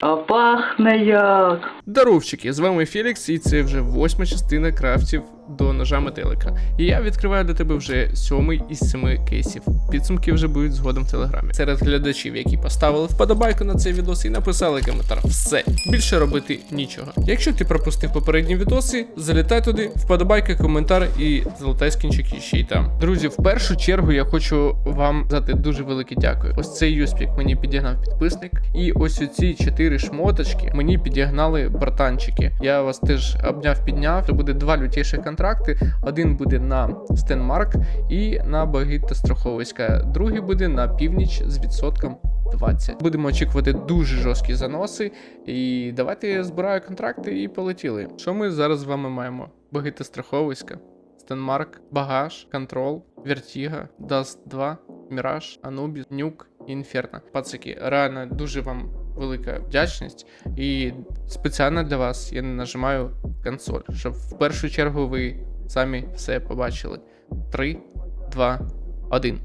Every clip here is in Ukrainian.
А пахне як. Здоровчики, з вами Фелікс, і це вже восьма частина крафтів до ножа метелика. І я відкриваю для тебе вже сьомий із семи кейсів. Підсумки вже будуть згодом в телеграмі. Серед глядачів, які поставили вподобайку на цей відос і написали коментар. Все більше робити нічого. Якщо ти пропустив попередні відоси, залітай туди, вподобайка, коментар і залетай скінчики ще й там. Друзі, в першу чергу я хочу вам дати дуже велике дякую. Ось цей юспік мені підігнав підписник, і ось оці чотири шмоточки мені підігнали братанчики. Я вас теж обняв, підняв. Це буде два лютіших контракти. Один буде на Стенмарк і на Багіта Страховиська. Другий буде на північ з відсотком 20. Будемо очікувати дуже жорсткі заноси. І давайте я збираю контракти і полетіли. Що ми зараз з вами маємо? Багита Страховиська, Стенмарк, Багаж, Контрол, Вертіга, Даст 2, Міраж, Анубіс, Нюк, Інферно. Пацики, реально дуже вам велика вдячність. І спеціально для вас я нажимаю консоль, щоб в першу чергу ви самі все побачили. 3, 2, 1.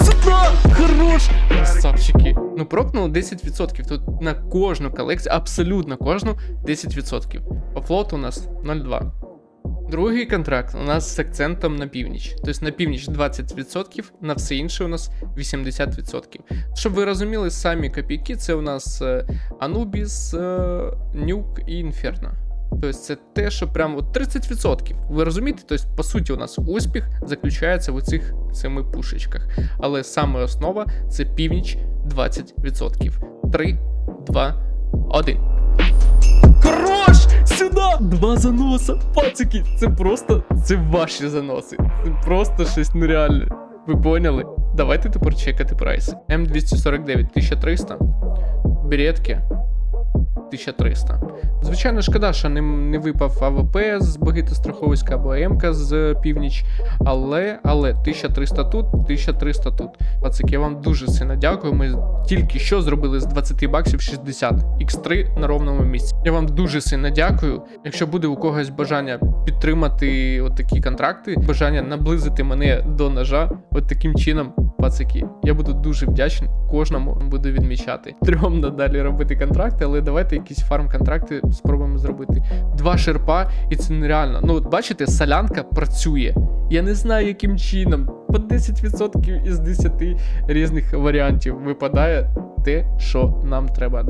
Сюда! Хорош! Красавчики. Ну, пропнуло 10%. Тут на кожну колекцію, абсолютно кожну 10%. По флоту у нас 0,2. Другий контракт у нас з акцентом на північ. Тобто на північ 20%, на все інше у нас 80%. Щоб ви розуміли, самі копійки це у нас е, Anubis, е, Нюк і Інферно. Тобто це те, що прямо от 30%. Ви розумієте? Тобто, по суті, у нас успіх заключається в цих семи пушечках. Але саме основа це північ 20%. 3, 2, 1. Хорош! Сюди! Два заноса! Пацики! Це просто це ваші заноси. Це просто щось нереальне. Ви поняли? Давайте тепер чекати прайси. М249 1300. Беретки 1300. Звичайно, шкода, що не, не випав АВП з Багита Страховиська або АМК з північ. Але, але 1300 тут, 1300 тут. Пацик, я вам дуже сильно дякую. Ми тільки що зробили з 20 баксів 60 X3 на ровному місці. Я вам дуже сильно дякую. Якщо буде у когось бажання підтримати от такі контракти, бажання наблизити мене до ножа, от таким чином. Пацики, я буду дуже вдячний кожному буду відмічати. Трьом надалі робити контракти, але давайте якісь фарм-контракти спробуємо зробити. Два шерпа, і це нереально. Ну, от бачите, солянка працює. Я не знаю, яким чином. По 10% із 10 різних варіантів випадає те, що нам треба.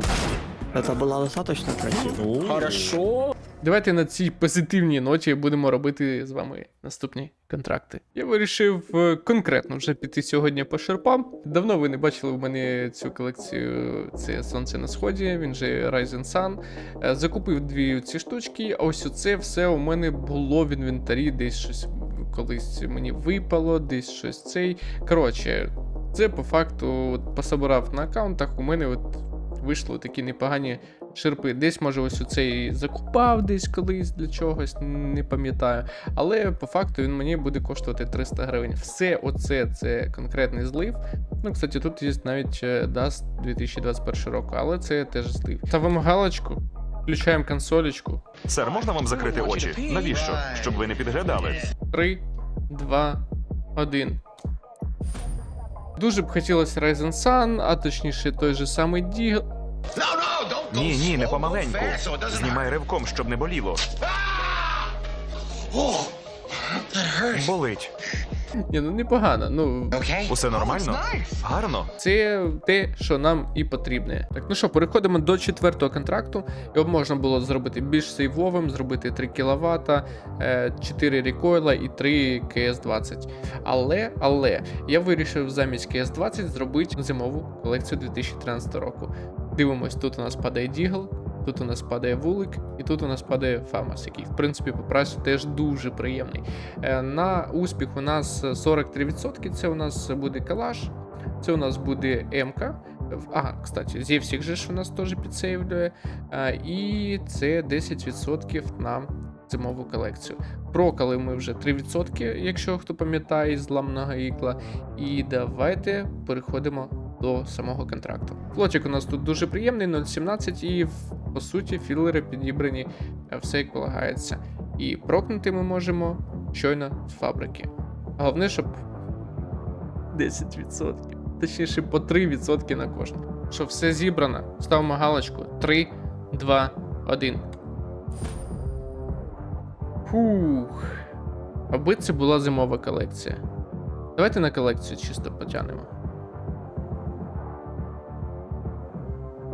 Это было достаточно красиво. Хорошо. Давайте на цій позитивній ноті будемо робити з вами наступні контракти. Я вирішив е, конкретно вже піти сьогодні по шерпам. Давно ви не бачили в мене цю колекцію. Це Сонце на сході, він же Rising Sun. Е, Закупив дві ці штучки. А ось оце все у мене було в інвентарі, десь щось колись мені випало, десь щось цей. Коротше, це по факту от, пособирав на аккаунтах. У мене от вийшли такі непогані шерпи. Десь, може, ось оцей закупав десь колись для чогось, не пам'ятаю. Але по факту він мені буде коштувати 300 гривень. Все оце це конкретний злив. Ну, кстати, тут є навіть DAS 2021 року, але це теж злив. Ставимо галочку, включаємо консолечку. Сер, можна вам закрити очі? Навіщо? Щоб ви не підглядали. 3, 2, 1. Дуже б хотілося Ryzen Sun, а точніше той же самий Deagle. Ні, ні, не помаленьку. Знімай ривком, щоб не боліло. Болить. Ні, ну непогано. Ну, Усе нормально? Гарно. Це те, що нам і потрібне. Так, ну що, переходимо до четвертого контракту. Його можна було зробити більш сейвовим, зробити 3 кВт, 4 рекойла і 3 КС-20. Але, але я вирішив замість КС-20 зробити зимову колекцію 2013 року. Дивимось, тут у нас падає Дігл, тут у нас падає вулик, і тут у нас падає Фамас, який, в принципі, по прайсу теж дуже приємний. Е, На успіх у нас 43%, це у нас буде калаш, це у нас буде МК. Ага, кстати, зі всіх же ж у нас теж підсейвлює. Е, І це 10% на зимову колекцію. Прокали ми вже 3%, якщо хто пам'ятає, з ламного ікла. І давайте переходимо до самого контракту. Флотик у нас тут дуже приємний, 0.17, і по суті філери підібрані е, все як полагається. І прокнути ми можемо щойно з фабрики. Головне, щоб 10%, точніше по 3% на кожну. що все зібрано. Ставимо галочку. 3, 2, 1. Фух. Аби це була зимова колекція. Давайте на колекцію чисто потягнемо.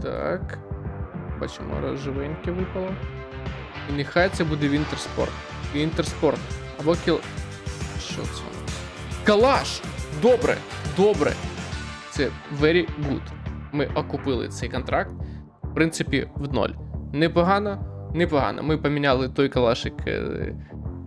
Так. Бачимо, розживеньке випало. І нехай це буде Вінтерспорт. Вінтерспорт. Або кіл. Що це у нас? Калаш! Добре! Добре! Це very good. Ми окупили цей контракт. В принципі, в ноль. Непогано, непогано. Ми поміняли той калашик е,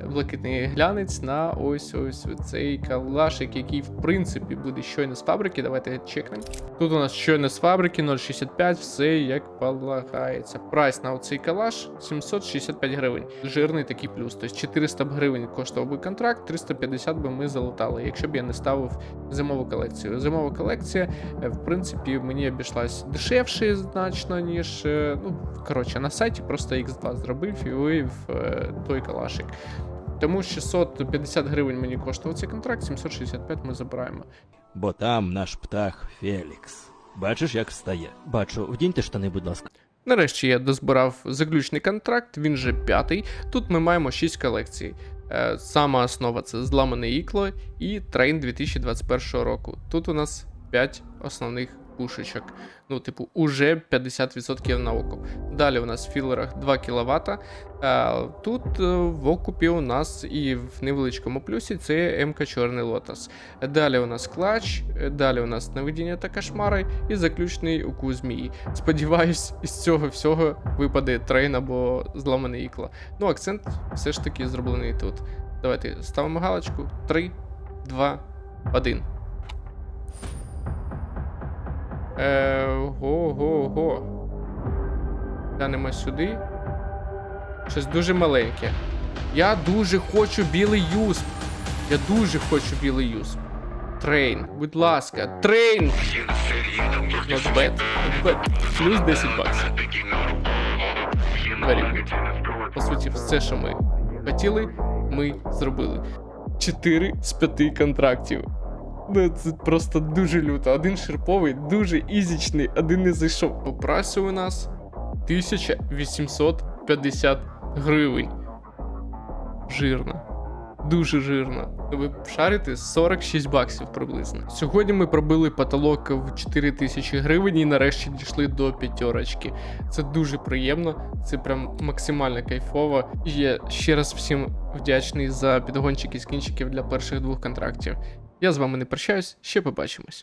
блакитний глянець на ось ось цей калашик, який в принципі буде щойно з фабрики. Давайте чекнемо. Тут у нас щойно з фабрики 0,65, все як полагається. Прайс на оцей калаш 765 гривень. Жирний такий плюс. Тобто 400 б гривень коштував би контракт, 350 би ми залутали, якщо б я не ставив зимову колекцію. Зимова колекція, е, в принципі, мені обійшлась дешевше значно, ніж. е, Ну, коротше, на сайті просто X2 зробив і вивів е, той калашик. Тому 650 гривень мені коштував цей контракт, 765 ми забираємо. Бо там наш птах Фелікс. Бачиш, як встає? Бачу, вдіньте штани, будь ласка. Нарешті я дозбирав заключний контракт, він же п'ятий. Тут ми маємо 6 колекцій. Е, Сама основа це зламане ікло і трейн 2021 року. Тут у нас 5 основних пушечок. Ну, типу, уже 50% на окуп. Далі у нас в філерах 2 кВт. Тут е, в окупі у нас і в невеличкому плюсі це МК Чорний Лотос. Далі у нас клач, далі у нас наведення та кошмари і заключний укус змії. Сподіваюсь, із цього всього випаде трейн або зламане ікло. Ну, акцент все ж таки зроблений тут. Давайте ставимо галочку. 3, 2, 1. Е, го-го-го. Глянемо сюди. Щось дуже маленьке. Я дуже хочу білий юсп. Я дуже хочу білий юсп. Трейн, будь ласка, трейн! Not bad, not bad. Плюс 10 баксів. Very good. По суті, все, що ми хотіли, ми зробили. 4 з 5 контрактів. Ну, це просто дуже люто. Один шерповий, дуже ізічний, один не зайшов. По прайсу у нас 1850 гривень. Жирно. Дуже жирно. Ви шарите 46 баксів приблизно. Сьогодні ми пробили потолок в 4000 гривень і нарешті дійшли до п'ятерочки. Це дуже приємно, це прям максимально кайфово. І я ще раз всім вдячний за підгончики скінчиків для перших двох контрактів. Я з вами не прощаюсь, ще побачимось.